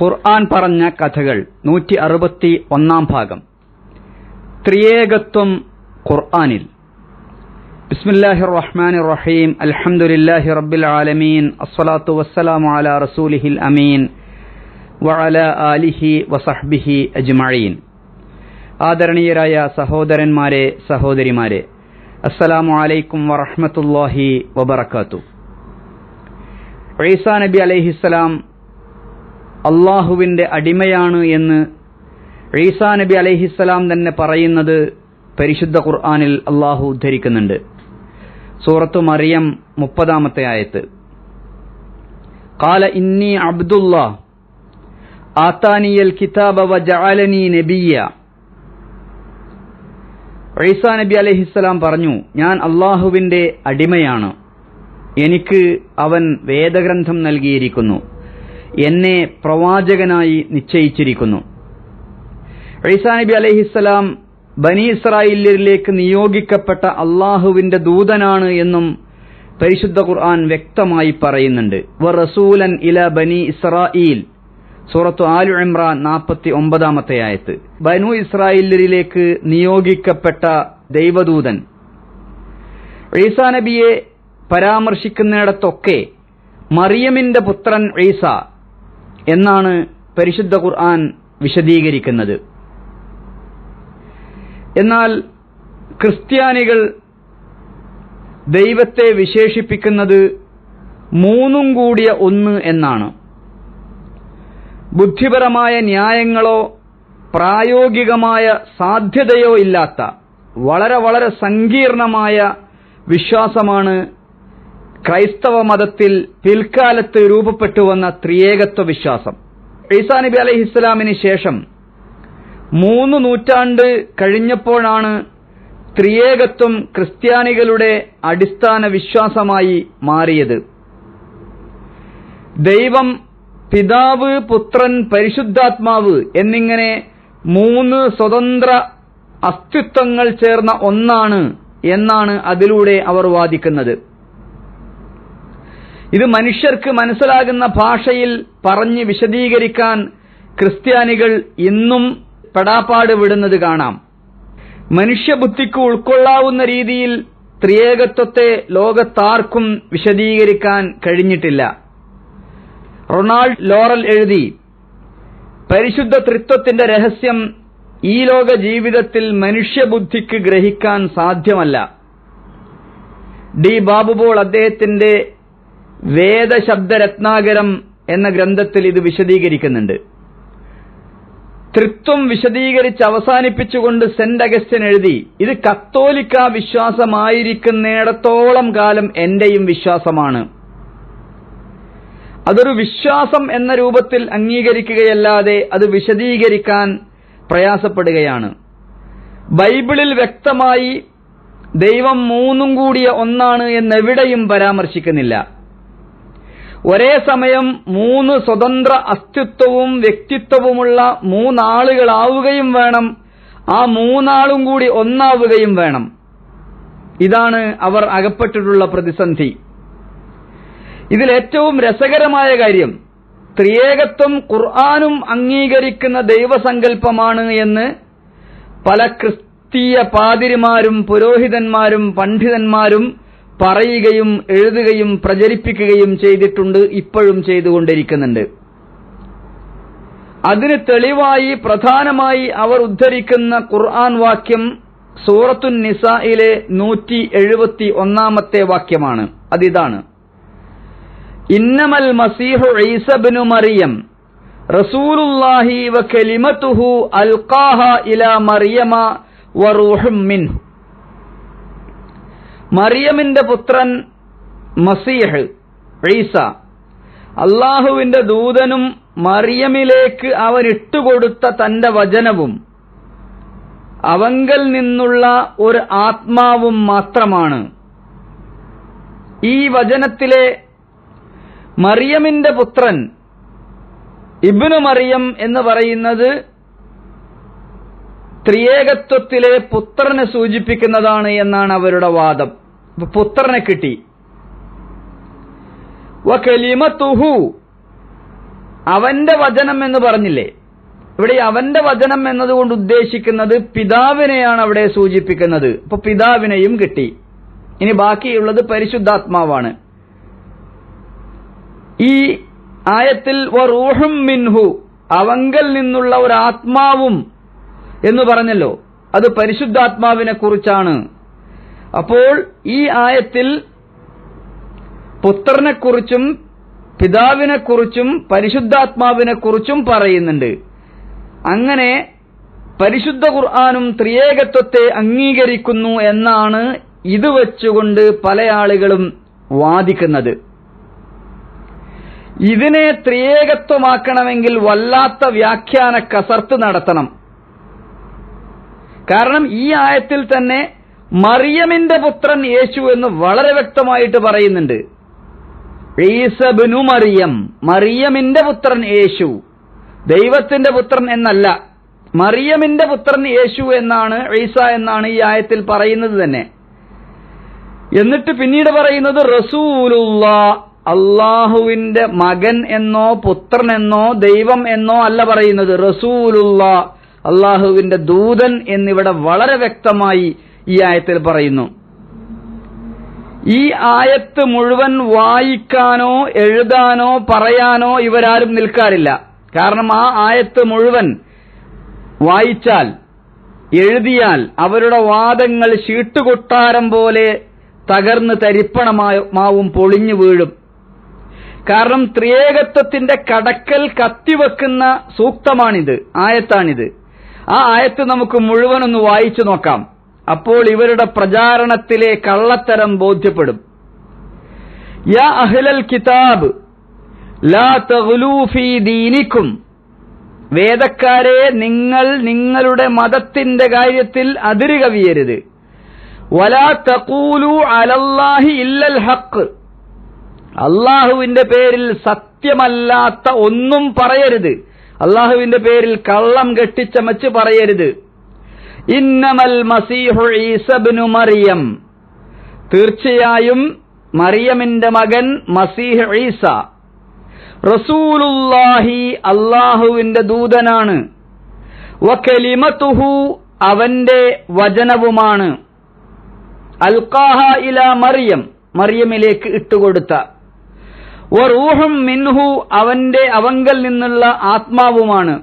ഖുർആൻ പറഞ്ഞ കഥകൾ നൂറ്റി അറുപത്തി ഒന്നാം ഭാഗം. ത്രിയേകത്വം ഖുർആനിൽ. ബിസ്മില്ലാഹിർ റഹ്മാൻ റഹീം അൽഹംദുലില്ലാഹി റബ്ബിൽ ആലമീൻ അസ്സലാത്തു വസ്സലാമു അല റസൂലിഹിൽ അമീൻ. വഅല ആലിഹി വസഹ്ബിഹി അജ്മഈൻ. ആദരണീയരായ സഹോദരന്മാരെ സഹോദരിമാരെ അസ്സലാമു അലൈക്കും വറഹ്മത്തുള്ളാഹി വബർക്കാത്തു ഈസാ നബി അലൈഹിസ്സലാം അള്ളാഹുവിന്റെ അടിമയാണ് എന്ന് ഈസാ നബി അലഹിസ്സലാം തന്നെ പറയുന്നത് പരിശുദ്ധ ഖുർആാനിൽ അള്ളാഹു ഉദ്ധരിക്കുന്നുണ്ട്. സൂറത്തു മറിയം മുപ്പതാമത്തെ ആയത്ത്. കാല ഇന്നി അബ്ദുല്ലാ ആത്താനിയൽ കിതാബ വ ജഅലനി നബിയ ഈസാ നബി അലഹിസ്സലാം പറഞ്ഞു ഞാൻ അള്ളാഹുവിന്റെ അടിമയാണ്. എനിക്ക് അവൻ വേദഗ്രന്ഥം നൽകിയിരിക്കുന്നു. എന്നെ പ്രവാചകനായി നിശ്ചയിച്ചിരിക്കുന്നു. ഈസാ നബി അലൈഹിസ്സലാം ബനി ഇസ്രായേലിലേക്ക് നിയോഗിക്കപ്പെട്ട അള്ളാഹുവിന്റെ ദൂതനാണ് എന്നും പരിശുദ്ധ ഖുർആൻ വ്യക്തമായി പറയുന്നുണ്ട്. വ റസൂലൻ ഇല ബനി ഇസ്രായേൽ. സൂറത്തു ആലു ഇമ്രാൻ നാൽപ്പത്തി ഒമ്പതാമത്തെ ആയത്ത്. ബനു ഇസ്രായേലിലേക്ക് നിയോഗിക്കപ്പെട്ട ദൈവദൂതൻ. ഈസാ നബിയെ പരാമർശിക്കുന്നിടത്തൊക്കെ മറിയമിന്റെ പുത്രൻ ഈസ എന്നാണ് പരിശുദ്ധ ഖുർആൻ വിശദീകരിക്കുന്നത്. എന്നാൽ ക്രിസ്ത്യാനികൾ ദൈവത്തെ വിശേഷിപ്പിക്കുന്നത് മൂന്നും കൂടിയ ഒന്ന് എന്നാണ്. ബുദ്ധിപരമായ ന്യായങ്ങളോ പ്രായോഗികമായ സാധ്യതയോ ഇല്ലാത്ത വളരെ വളരെ സങ്കീർണമായ വിശ്വാസമാണ് ക്രൈസ്തവ മതത്തിൽ പിൽക്കാലത്ത് രൂപപ്പെട്ടു വന്ന ത്രിയേകത്വ വിശ്വാസം. ഈസാ നബി അലഹിസ്സലാമിന് ശേഷം മൂന്ന് നൂറ്റാണ്ട് കഴിഞ്ഞപ്പോഴാണ് ത്രിയേകത്വം ക്രിസ്ത്യാനികളുടെ അടിസ്ഥാന വിശ്വാസമായി മാറിയത്. ദൈവം പിതാവ് പുത്രൻ പരിശുദ്ധാത്മാവ് എന്നിങ്ങനെ മൂന്ന് സ്വതന്ത്ര അസ്തിത്വങ്ങൾ ചേർന്ന ഒന്നാണ് എന്നാണ് അതിലൂടെ അവർ വാദിക്കുന്നത്. ഇത് മനുഷ്യർക്ക് മനസ്സിലാകുന്ന ഭാഷയിൽ പറഞ്ഞ് വിശദീകരിക്കാൻ ക്രിസ്ത്യാനികൾ ഇന്നും പെടാപ്പാട് വിടുന്നത് കാണാം. മനുഷ്യബുദ്ധിക്ക് ഉൾക്കൊള്ളാവുന്ന രീതിയിൽ ത്രിയേകത്വത്തെ ലോകത്താർക്കും വിശദീകരിക്കാൻ കഴിഞ്ഞിട്ടില്ല. റൊണാൾഡ് ലോറൽ എഴുതി പരിശുദ്ധ ത്രിത്വത്തിന്റെ രഹസ്യം ഈ ലോക ജീവിതത്തിൽ മനുഷ്യബുദ്ധിക്ക് ഗ്രഹിക്കാൻ സാധ്യമല്ല. ഡി. ബാബുപോൾ അദ്ദേഹത്തിന്റെ വേദശബ്ദരത്നാകരം എന്ന ഗ്രന്ഥത്തിൽ ഇത് വിശദീകരിക്കുന്നുണ്ട്. തൃത്വം വിശദീകരിച്ച് അവസാനിപ്പിച്ചുകൊണ്ട് സെന്റ് അഗസ്റ്റൻ എഴുതി ഇത് കത്തോലിക്ക വിശ്വാസമായിരിക്കുന്നിടത്തോളം കാലം എന്റെയും വിശ്വാസമാണ്. അതൊരു വിശ്വാസം എന്ന രൂപത്തിൽ അംഗീകരിക്കുകയല്ലാതെ അത് വിശദീകരിക്കാൻ പ്രയാസപ്പെടുകയാണ്. ബൈബിളിൽ വ്യക്തമായി ദൈവം മൂന്നും കൂടിയ ഒന്നാണ് എന്നെവിടെയും പരാമർശിക്കുന്നില്ല. ഒരേ സമയം മൂന്ന് സ്വതന്ത്ര അസ്തിത്വവും വ്യക്തിത്വവുമുള്ള മൂന്നാളുകളാവുകയും വേണം. ആ മൂന്നാളും കൂടി ഒന്നാവുകയും വേണം. ഇതാണ് അവർ അകപ്പെട്ടിട്ടുള്ള പ്രതിസന്ധി. ഇതിലേറ്റവും രസകരമായ കാര്യം ത്രിയേകത്വം ഖുർആാനും അംഗീകരിക്കുന്ന ദൈവസങ്കല്പമാണ് എന്ന് പല ക്രിസ്തീയ പാതിരിമാരും പുരോഹിതന്മാരും പണ്ഡിതന്മാരും പറയുകയും എഴുതുകയും പ്രചരിപ്പിക്കുകയും ചെയ്തിട്ടുണ്ട് ഇപ്പോഴും ചെയ്തുകൊണ്ടിരിക്കുന്നുണ്ട്. അതിന് തെളിവായി പ്രധാനമായി അവർ ഉദ്ധരിക്കുന്ന ഖുർആൻ വാക്യം സൂറത്തുൻ നിസയിലെ നൂറ്റി എഴുപത്തി ഒന്നാമത്തെ വാക്യമാണ്. അതിതാണ്. ഇന്നമൽ മസീഹു ഈസബിനു മറിയം റസൂലുല്ലാഹി വ കലിമതുഹു അൽഖാഹ ഇല മറിയമ വ റൂഹും മിൻഹു. മറിയമിന്റെ പുത്രൻ മസീഹ് ഈസ. അള്ളാഹുവിന്റെ ദൂതനും മറിയമിലേക്ക് അവൻ ഇട്ടുകൊടുത്ത തന്റെ വചനവും അവങ്കൽ നിന്നുള്ള ഒരു ആത്മാവും മാത്രമാണ്. ഈ വചനത്തിലെ മറിയമിന്റെ പുത്രൻ ഇബ്നു മറിയം എന്ന് പറയുന്നത് ത്രിയേകത്വത്തിലെ പുത്രനെ സൂചിപ്പിക്കുന്നതാണ് എന്നാണ് അവരുടെ വാദം. പുത്രനെ കിട്ടി. വകലിമത്തുഹു അവന്റെ വചനം എന്ന് പറഞ്ഞില്ലേ? ഇവിടെ അവന്റെ വചനം എന്നതുകൊണ്ട് ഉദ്ദേശിക്കുന്നത് പിതാവിനെയാണ് അവിടെ സൂചിപ്പിക്കുന്നത്. അപ്പൊ പിതാവിനെയും കിട്ടി. ഇനി ബാക്കിയുള്ളത് പരിശുദ്ധാത്മാവാണ്. ഈ ആയത്തിൽ മിൻഹു. അവങ്കൽ നിന്നുള്ള ഒരു ആത്മാവും എന്ന് പറഞ്ഞല്ലോ. അത് പരിശുദ്ധാത്മാവിനെ കുറിച്ചാണ് അപ്പോൾ ഈ ആയത്തിൽ പുത്രനെക്കുറിച്ചും പിതാവിനെക്കുറിച്ചും പരിശുദ്ധാത്മാവിനെക്കുറിച്ചും പറയുന്നുണ്ട്. അങ്ങനെ പരിശുദ്ധ ഖുർആാനും ത്രിയേകത്വത്തെ അംഗീകരിക്കുന്നു എന്നാണ് ഇത് വച്ചുകൊണ്ട് പല ആളുകളും വാദിക്കുന്നത്. ഇതിനെ ത്രിയേകത്വമാക്കണമെങ്കിൽ വല്ലാത്ത വ്യാഖ്യാന കസർത്ത് നടത്തണം. കാരണം ഈ ആയത്തിൽ തന്നെ മറിയമിന്റെ പുത്രൻ യേശു എന്ന് വളരെ വ്യക്തമായിട്ട് പറയുന്നുണ്ട്. ഈസബിനു മറിയം മറിയമിന്റെ പുത്രൻ യേശു ദൈവത്തിന്റെ പുത്രൻ എന്നല്ല മറിയമിന്റെ പുത്രൻ യേശു എന്നാണ് ഈസ എന്നാണ് ഈ ആയത്തിൽ പറയുന്നത് തന്നെ. എന്നിട്ട് പിന്നീട് പറയുന്നത് റസൂലുള്ള അള്ളാഹുവിന്റെ മകൻ എന്നോ പുത്രൻ എന്നോ ദൈവം എന്നോ അല്ല പറയുന്നത്. റസൂലുള്ള അള്ളാഹുവിന്റെ ദൂതൻ എന്നിവിടെ വളരെ വ്യക്തമായി ഈ ആയത്തിൽ പറയുന്നു. ഈ ആയത്ത് മുഴുവൻ വായിക്കാനോ എഴുതാനോ പറയാനോ ഇവരാരും നിൽക്കാറില്ല. കാരണം ആ ആയത്ത് മുഴുവൻ വായിച്ചാൽ എഴുതിയാൽ അവരുടെ വാദങ്ങൾ ശീട്ടുകൊട്ടാരം പോലെ തകർന്ന് തരിപ്പണമാവും പൊളിഞ്ഞു വീഴും. കാരണം ത്രിയേകത്വത്തിന്റെ കടക്കൽ കത്തിവെക്കുന്ന സൂക്തമാണിത് ആയത്താണിത്. ആ ആയത്ത് നമുക്ക് മുഴുവനൊന്ന് വായിച്ചു നോക്കാം. അപ്പോൾ ഇവരുടെ പ്രചാരണത്തിലെ കള്ളത്തരം ബോധ്യപ്പെടും. യാ അഹ്ലൽ കിതാബ് ലാ തഗ്ലൂ ഫീ ദീനിക്കും. വേദക്കാരെ നിങ്ങൾ നിങ്ങളുടെ മതത്തിന്റെ കാര്യത്തിൽ അതിരുകവിയരുത്. വലാ തഖൂലു അലല്ലാഹി ഇല്ലൽ ഹക്ക് അള്ളാഹുവിന്റെ പേരിൽ സത്യമല്ലാത്ത ഒന്നും പറയരുത്. അള്ളാഹുവിന്റെ പേരിൽ കള്ളം കെട്ടിച്ചമച്ച് പറയരുത്. ഇന്നമൽ മസീഹു ഈസബ്നു മറിയം. തീർച്ചയായും മറിയമിന്റെ മകൻ മസീഹ് ഈസ. റസൂലുല്ലാഹി അള്ളാഹുവിന്റെ ദൂതനാണ്. വകലിമതുഹു അവന്റെ വചനവുമാണ്. അൽക്കാഹ ഇല മറിയം. മറിയമിലേക്ക് ഇട്ടുകൊടുത്ത. വറൂഹും മിൻഹു അവന്റെ അവങ്കൽ നിന്നുള്ള ആത്മാവുമാണ്.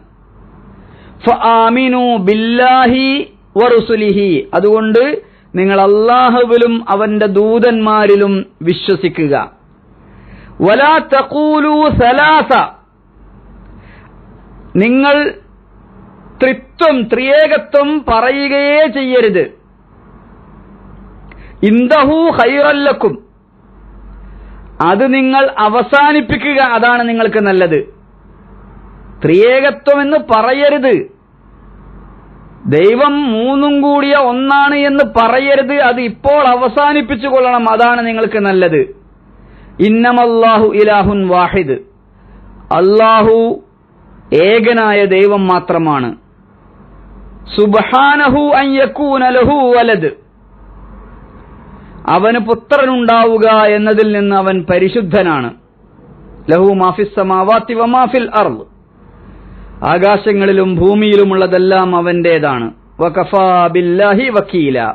ബില്ലാഹി അതുകൊണ്ട് നിങ്ങൾ അള്ളാഹുവിലും അവന്റെ ദൂതന്മാരിലും വിശ്വസിക്കുക. വലാ തഖൂലു സലാസ. നിങ്ങൾ ത്രിത്വം ത്രിയേകത്വം പറയുകയേ ചെയ്യരുത്. ഇന്ദഹു ഹൈറല്ലക്കും അത് നിങ്ങൾ അവസാനിപ്പിക്കുക അതാണ് നിങ്ങൾക്ക് നല്ലത്. ത്രിയേകത്വം എന്ന് പറയരുത്. ദൈവം മൂന്നും കൂടിയ ഒന്നാണ് എന്ന് പറയരുത് അത് ഇപ്പോൾ അവസാനിപ്പിച്ചു കൊള്ളണം അതാണ് നിങ്ങൾക്ക് നല്ലത്. ഇന്നമല്ലാഹു ഇലാഹുൻ വാഹിദ്. അല്ലാഹു ഏകനായ ദൈവം മാത്രമാണ്. സുബാനഹു അയ്യക്കൂനലഹു വലത് അവന് പുത്രനുണ്ടാവുക എന്നതിൽ നിന്ന് അവൻ പരിശുദ്ധനാണ്. ലഹു മാഫിസ് സമാവാത്തി വമാഫിൽ അർൾ ആകാശങ്ങളിലും ഭൂമിയിലുമുള്ളതെല്ലാം അവന്റേതാണ്. വകഫാ ബില്ലാഹി വക്കീല.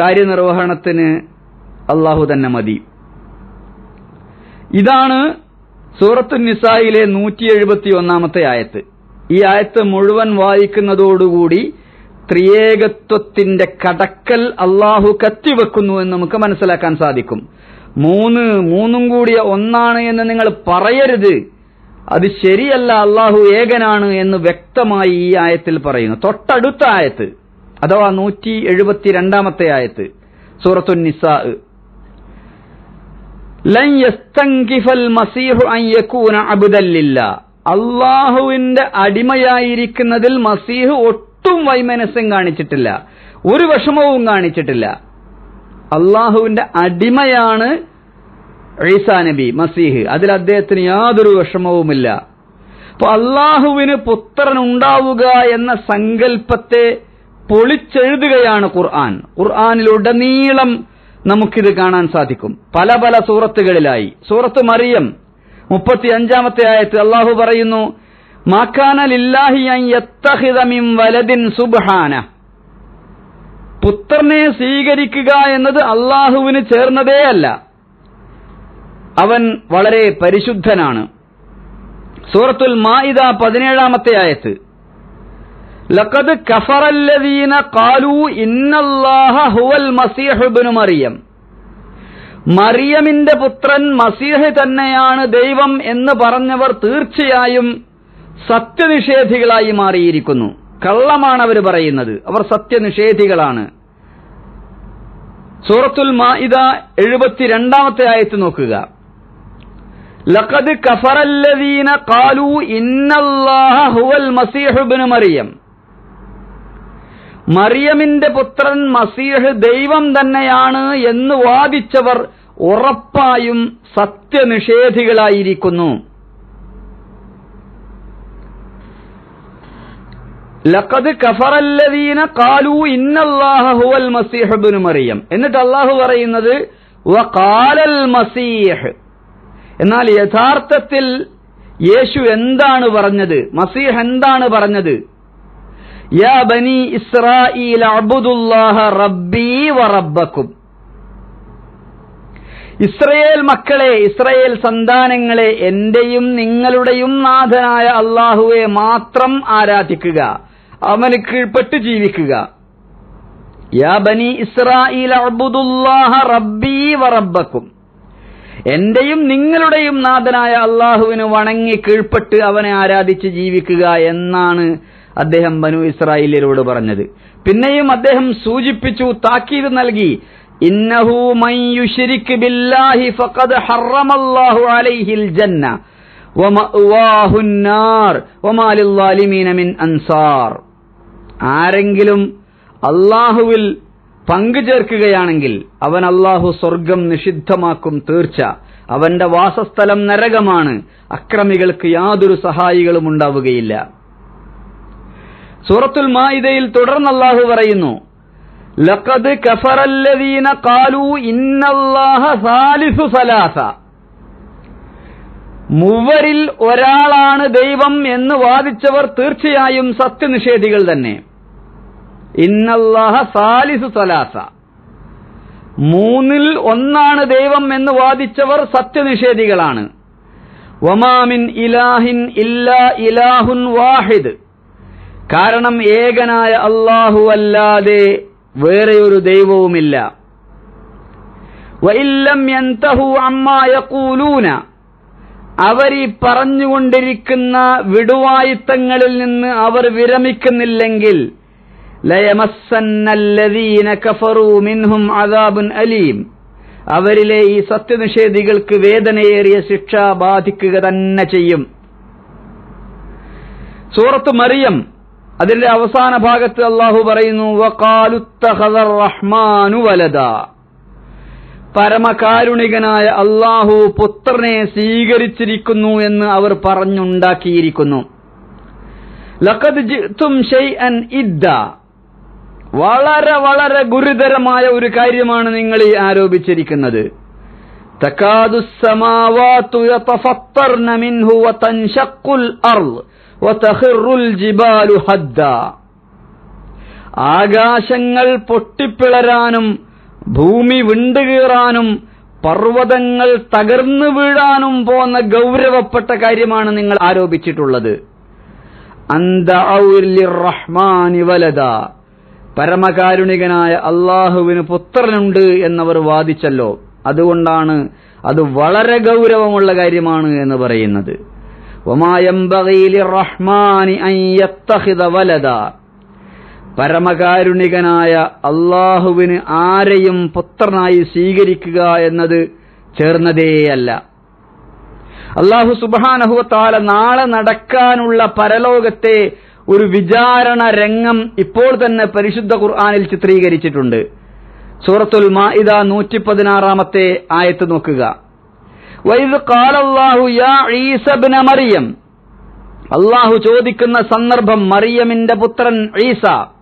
കാര്യനിർവഹണത്തിന് അള്ളാഹു തന്നെ മതി. ഇതാണ് സൂറത്തു നിസായിലെ നൂറ്റി എഴുപത്തി ഒന്നാമത്തെ ആയത്ത്. ഈ ആയത്ത് മുഴുവൻ വായിക്കുന്നതോടുകൂടി ത്രിയേകത്വത്തിന്റെ കടക്കൽ അള്ളാഹു കത്തിവെക്കുന്നു എന്ന് നമുക്ക് മനസ്സിലാക്കാൻ സാധിക്കും. മൂന്ന് മൂന്നും കൂടിയ ഒന്നാണ് എന്ന് നിങ്ങൾ പറയരുത്. അത് ശരിയല്ല അള്ളാഹു ഏകനാണ് എന്ന് വ്യക്തമായി ഈ ആയത്തിൽ പറയുന്നു. തൊട്ടടുത്ത ആയത്ത് അഥവാ നൂറ്റി എഴുപത്തിരണ്ടാമത്തെ ആയത്ത് സൂറത്തു നിസാ. അള്ളാഹുവിന്റെ അടിമയായിരിക്കുന്നതിൽ മസീഹ് ഒട്ടും വൈമനസ്യം കാണിച്ചിട്ടില്ല. ഒരു വിഷമവും കാണിച്ചിട്ടില്ല. അള്ളാഹുവിന്റെ അടിമയാണ് ഈസാ നബി മസീഹ്. അതിൽ അദ്ദേഹത്തിന് യാതൊരു വിഷമവുമില്ല. അപ്പൊ അള്ളാഹുവിന് പുത്രൻ ഉണ്ടാവുക എന്ന സങ്കല്പത്തെ പൊളിച്ചെഴുതുകയാണ് ഖുർആൻ. ഖുർആാനിലുടനീളം നമുക്കിത് കാണാൻ സാധിക്കും. പല പല സൂറത്തുകളിലായി. സൂറത്ത് മറിയം മുപ്പത്തി അഞ്ചാമത്തെ ആയത്ത് അള്ളാഹു പറയുന്നു വലദിൻ സുബ്ഹാന. പുത്രനെ സ്വീകരിക്കുക എന്നത് അള്ളാഹുവിന് ചേർന്നതേ അല്ല. അവൻ വളരെ പരിശുദ്ധനാണ്. സൂറത്തുൽ മാഇദ പതിനേഴാമത്തെ ആയത്ത്. ലഖദ് കഫറല്ലദീന കാലു ഇന്നല്ലാഹ ഹുവൽ മസീഹ് ഇബ്നു മറിയം. മറിയമിന്റെ പുത്രൻ മസീഹ് തന്നെയാണ് ദൈവം എന്ന് പറഞ്ഞവർ തീർച്ചയായും സത്യനിഷേധികളായി മാറിയിരിക്കുന്നു. കള്ളമാണ് അവർ പറയുന്നത്. അവർ സത്യനിഷേധികളാണ്. സൂറത്തുൽ മാഇദ എഴുപത്തിരണ്ടാമത്തെ ആയത്ത് നോക്കുക. ലഖദ് കഫറല്ലദീന മറിയം. മറിയമിന്റെ പുത്രൻ മസീഹ് ദൈവം തന്നെയാണ് എന്ന് വാദിച്ചവർ ഉറപ്പായും സത്യനിഷേധികളായിരിക്കുന്നു. ലഖദ് കഫറല്ലദീന കാലു ഇന്നല്ലാഹ ഹുവൽ മസീഹ് ഇബ്നു മറിയം. എന്നിട്ട് അള്ളാഹു പറയുന്നത് വഖാലൽ മസീഹ്. എന്നാൽ യഥാർത്ഥത്തിൽ യേശു എന്താണ് പറഞ്ഞത്? മസീഹ് എന്താണ് പറഞ്ഞത്? യാ ബനി ഇസ്രായീൽ അബ്ദുല്ലാഹ റബ്ബി വറബ്ബക്കും. ഇസ്രയേൽ മക്കളെ ഇസ്രയേൽ സന്താനങ്ങളെ എന്റെയും നിങ്ങളുടെയും നാഥനായ അള്ളാഹുവെ മാത്രം ആരാധിക്കുക. അവന് കീഴ്പ്പെട്ട് ജീവിക്കുക. യാ ബനി റബ്ബി എന്റെയും നിങ്ങളുടെയും നാഥനായ അള്ളാഹുവിന് വണങ്ങി കീഴ്പ്പെട്ട് അവനെ ആരാധിച്ച് ജീവിക്കുക എന്നാണ് അദ്ദേഹം ബനു ഇസ്രായേലിയരോട് പറഞ്ഞത്. പിന്നെയും അദ്ദേഹം സൂചിപ്പിച്ചു താക്കീത് നൽകി ഇന്നഹു ബില്ലാഹി ഫഖദ് ഹറമല്ലാഹു അലൈഹിൽ ജന്ന മിൻ അൻസാർ. ആരെങ്കിലും അള്ളാഹുവിൽ പങ്കുചേർക്കുകയാണെങ്കിൽ അവൻ അള്ളാഹു സ്വർഗം നിഷിദ്ധമാക്കും തീർച്ച. അവന്റെ വാസസ്ഥലം നരകമാണ്. അക്രമികൾക്ക് യാതൊരു സഹായികളും ഉണ്ടാവുകയില്ല. സൂറത്തുൽ മായിദയിൽ തുടർന്ന് അള്ളാഹു പറയുന്നു ലഖദ് കഫറല്ലദീന കാലു ഇന്നല്ലാഹ സാലിസു സലാസ. മൂവരിൽ ഒരാളാണ് ദൈവം എന്ന് വാദിച്ചവർ തീർച്ചയായും സത്യനിഷേധികൾ തന്നെ. ഇന്നല്ലാഹ സാലിസു സലാസ. മൂന്നിൽ ഒന്നാണ് ദൈവം എന്ന് വാദിച്ചവർ സത്യനിഷേധികളാണ്. ഒമാമിൻ ഇലാഹിൻ ഇല്ലാ ഇലാഹുൻ വാഹിദ്. കാരണം ഏകനായ അള്ളാഹു അല്ലാതെ വേറെയൊരു ദൈവവുമില്ല. വൈല്ലം യന്തഹു അമ്മാ യഖൂലൂന. അവരീ പറഞ്ഞുകൊണ്ടിരിക്കുന്ന വിടുവായുത്തങ്ങളിൽ നിന്ന് അവർ വിരമിക്കുന്നില്ലെങ്കിൽ മിൻഹും അലീം. അവരിലെ ഈ സത്യനിഷേധികൾക്ക് വേദനയേറിയ ശിക്ഷ ബാധിക്കുക തന്നെ ചെയ്യും. സൂറത്ത് മറിയം അതിന്റെ അവസാന ഭാഗത്ത് അള്ളാഹു പറയുന്നു വലദ. പരമകാരുണികനായ അള്ളാഹു പുത്രനെ സ്വീകരിച്ചിരിക്കുന്നു എന്ന് അവർ പറഞ്ഞുണ്ടാക്കിയിരിക്കുന്നു. ലഖദ് ഇദ്ദ. വളരെ വളരെ ഗുരുതരമായ ഒരു കാര്യമാണ് നിങ്ങൾ ഈ ആരോപിച്ചിരിക്കുന്നത്. യതഫത്തർന മിൻഹു വതഖിറുൽ ജിബാലു ഹദ്ദ. ആകാശങ്ങൾ പൊട്ടിപ്പിളരാനും ഭൂമി വിണ്ടുകീറാനും പർവതങ്ങൾ തകർന്നു വീഴാനും പോന്ന ഗൗരവപ്പെട്ട കാര്യമാണ് നിങ്ങൾ ആരോപിച്ചിട്ടുള്ളത്. റഹ്മാനി വലത പരമകാരുണികനായ അള്ളാഹുവിന് പുത്രനുണ്ട് എന്നവർ വാദിച്ചല്ലോ. അതുകൊണ്ടാണ് അത് വളരെ ഗൗരവമുള്ള കാര്യമാണ് എന്ന് പറയുന്നത്. റഹ്മാനി വലത പരമകാരുണികനായ അള്ളാഹുവിന് ആരെയും പുത്രനായി സ്വീകരിക്കുക എന്നത് ചേർന്നതേയല്ല. അള്ളാഹു സുബാനഹുത്താല നാളെ നടക്കാനുള്ള പരലോകത്തെ ഒരു വിചാരണ രംഗം ഇപ്പോൾ തന്നെ പരിശുദ്ധ ഖുർആാനിൽ ചിത്രീകരിച്ചിട്ടുണ്ട്. സൂറത്തുൽ മാഇദ നൂറ്റി പതിനാറാമത്തെ ആയത്ത് നോക്കുക. മറിയം. അള്ളാഹു ചോദിക്കുന്ന സന്ദർഭം മറിയമിന്റെ പുത്രൻ ഈസ.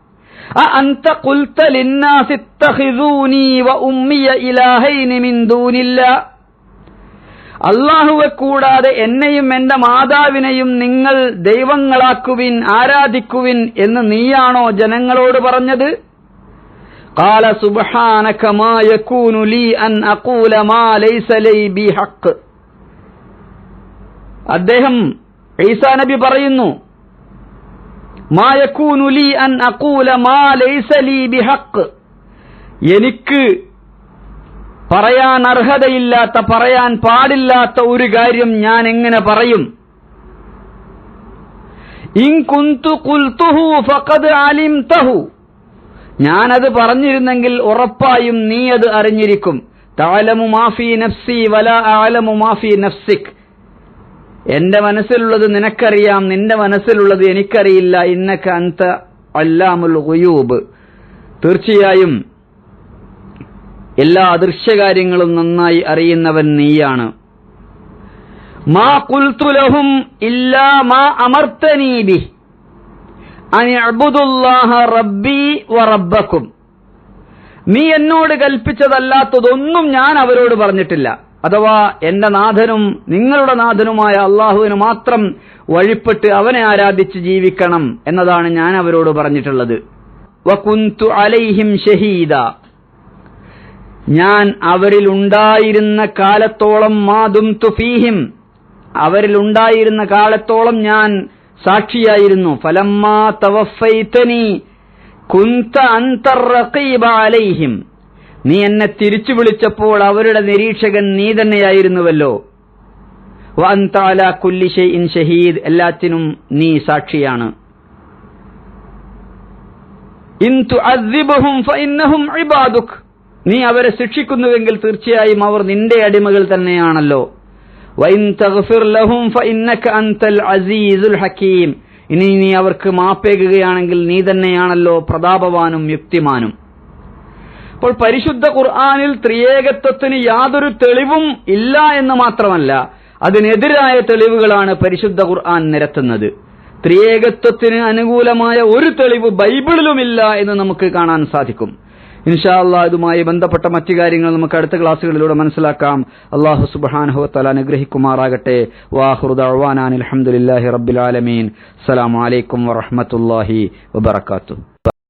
أأنت قلت للناس اتخذوني وأمي إلهين من دون الله അള്ളാഹുവെ കൂടാതെ എന്നെയും എന്റെ മാതാവിനെയും നിങ്ങൾ ദൈവങ്ങളാക്കുവിൻ ആരാധിക്കുവിൻ എന്ന് നീയാണോ ജനങ്ങളോട് പറഞ്ഞത് قال سبحانك ما يكون لي أن أقول ما ليس لي بحق അദ്ദേഹം ഈസാ നബി പറയുന്നു ലി അൻ അഖൂല മാ ലൈസ ലീ ബിഹഖ്. എനിക്ക് പറയാൻ അർഹതയില്ലാത്ത പറയാൻ പാടില്ലാത്ത ഒരു കാര്യം ഞാൻ എങ്ങനെ പറയും? അലിംതഹു. ഞാനത് പറഞ്ഞിരുന്നെങ്കിൽ ഉറപ്പായും നീ അത് അറിഞ്ഞിരിക്കും. താലമു മാഫി നഫ്സി വല ആലമു മാഫി നഫ്സിക്. എന്റെ മനസ്സിലുള്ളത് നിനക്കറിയാം നിന്റെ മനസ്സിലുള്ളത് എനിക്കറിയില്ല. ഇന്നക്ക അന്ത അല്ലാമുൽ ഗുയൂബ്. തീർച്ചയായും എല്ലാ അദൃശ്യകാര്യങ്ങളും നന്നായി അറിയുന്നവൻ നീയാണ്. മാ കുൽത്തുലഹും ഇല്ലാ മാ അമർത്തനീബി അനിഅബുദുല്ലാഹ റബ്ബി വറബ്ബക്കും നീ എന്നോട് കൽപ്പിച്ചതല്ലാത്തതൊന്നും ഞാൻ അവരോട് പറഞ്ഞിട്ടില്ല. അഥവാ എന്റെ നാഥനും നിങ്ങളുടെ നാഥനുമായ അള്ളാഹുവിന് മാത്രം വഴിപ്പെട്ട് അവനെ ആരാധിച്ച് ജീവിക്കണം എന്നതാണ് ഞാൻ അവരോട് പറഞ്ഞിട്ടുള്ളത്. വകുന്തു അലൈഹിം ഷഹീദ. ഞാൻ അവരിലുണ്ടായിരുന്ന കാലത്തോളം മാതും തുഫീഹിം. അവരിലുണ്ടായിരുന്ന കാലത്തോളം ഞാൻ സാക്ഷിയായിരുന്നു. ഫലമ്മാ തവഫൈതനി കുന്ത അന്തർറഖീബ അലൈഹിം. നീ എന്നെ തിരിച്ചു വിളിച്ചപ്പോൾ അവരുടെ നിരീക്ഷകൻ നീ തന്നെയായിരുന്നുവല്ലോ. വഅൻത അലാ ഇൻ ഷഹീദ് എല്ലാത്തിനും നീ സാക്ഷിയാണ്. നീ അവരെ ശിക്ഷിക്കുന്നുവെങ്കിൽ തീർച്ചയായും അവർ നിന്റെ അടിമകൾ തന്നെയാണല്ലോ. ഇനി നീ അവർക്ക് മാപ്പേകുകയാണെങ്കിൽ നീ തന്നെയാണല്ലോ പ്രതാപവാനും യുക്തിമാനും. അപ്പോൾ പരിശുദ്ധ ഖുർആാനിൽ ത്രിയേകത്വത്തിന് യാതൊരു തെളിവും ഇല്ല എന്ന് മാത്രമല്ല അതിനെതിരായ തെളിവുകളാണ് പരിശുദ്ധ ഖുർആൻ നിരത്തുന്നത്. ത്രിയേകത്വത്തിന് അനുകൂലമായ ഒരു തെളിവ് ബൈബിളിലുമില്ല എന്ന് നമുക്ക് കാണാൻ സാധിക്കും. ഇൻഷാ അള്ളാഹ് ഇതുമായി ബന്ധപ്പെട്ട മറ്റു കാര്യങ്ങൾ നമുക്ക് അടുത്ത ക്ലാസ്സുകളിലൂടെ മനസ്സിലാക്കാം. അള്ളാഹു സുബാനുഹത്തല അനുഗ്രഹിക്കുമാറാകട്ടെ. വാഹുദാൻ അലഹമുല്ലാഹി റബ്ബുലാലമീൻ ആലമീൻ. അസ്സലാമു അലൈക്കും വറഹമത്തല്ലാഹി വബർക്കാത്തു